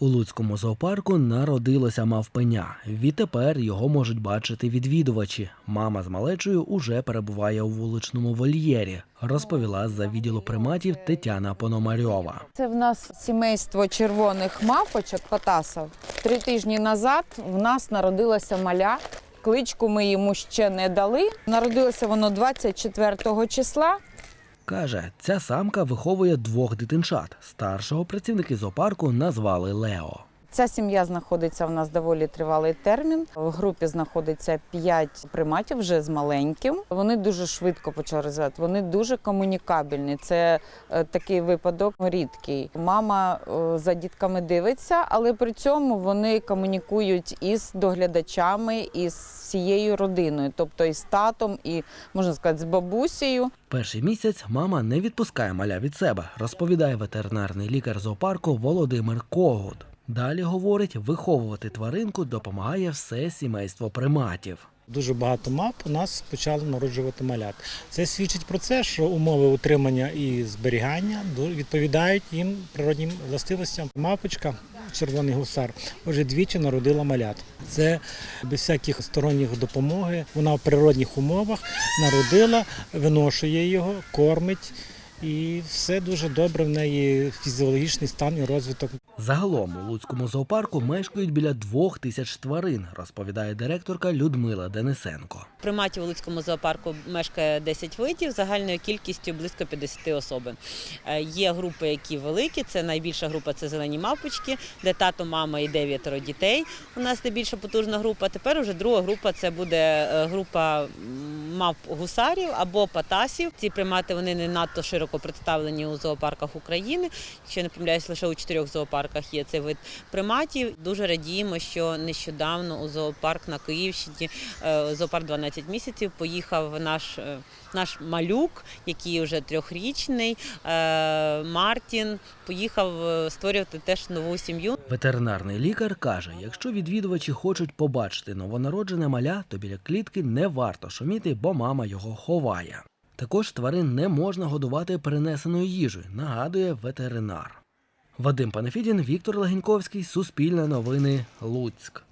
У Луцькому зоопарку народилося мавпеня. Відтепер його можуть бачити відвідувачі. Мама з малечою уже перебуває у вуличному вольєрі, розповіла за відділу приматів Тетяна Пономарьова. Це в нас сімейство червоних мавпочок Потасов. Три тижні назад в нас народилося маля. Кличку ми йому ще не дали. Народилося воно 24 числа. Каже, ця самка виховує двох дитинчат. Старшого працівники зоопарку назвали Лео. Ця сім'я знаходиться в нас доволі тривалий термін. В групі знаходиться 5 приматів вже з маленьким. Вони дуже швидко почали розвивати. Вони дуже комунікабельні. Це е, такий випадок рідкий. Мама е, за дітками дивиться, але при цьому вони комунікують із доглядачами, із всією родиною, тобто із татом, і можна сказати, з бабусею. Перший місяць мама не відпускає маля від себе, розповідає ветеринарний лікар зоопарку Володимир Когут. Далі говорить, виховувати тваринку допомагає все сімейство приматів. Дуже багато мап у нас почали народжувати малят. Це свідчить про це, що умови утримання і зберігання відповідають їм природнім властивостям. Мапочка, червоний гусар, вже двічі народила малят. Це без всяких сторонніх допомоги. Вона в природних умовах народила, виношує його, кормить. І все дуже добре в неї фізіологічний стан і розвиток. Загалом у Луцькому зоопарку мешкають біля двох тисяч тварин, розповідає директорка Людмила Денисенко. Приматів у Луцькому зоопарку мешкає 10 видів, загальною кількістю близько 50 особин. Е, Є групи, які великі. Це найбільша група це зелені мавпочки, де тато, мама і дев'ятеро дітей. У нас найбільша потужна група. Тепер уже друга група це буде е, група м, мавп гусарів або патасів. Ці примати вони не надто широко представлені у зоопарках України. Якщо не помиляюсь, лише у чотирьох зоопарках є цей вид приматів. Дуже радіємо, що нещодавно у зоопарк на Київщині, е, зоопарк 12 місяців, поїхав наш, е, наш малюк, який вже трьохрічний, е, Мартін. Поїхав створювати теж нову сім'ю. Ветеринарний лікар каже, якщо відвідувачі хочуть побачити новонароджене маля, то біля клітки не варто шуміти, бо мама його ховає. Також тварин не можна годувати перенесеною їжею, нагадує ветеринар. Вадим Панафідін, Віктор Легеньковський, Суспільне новини, Луцьк.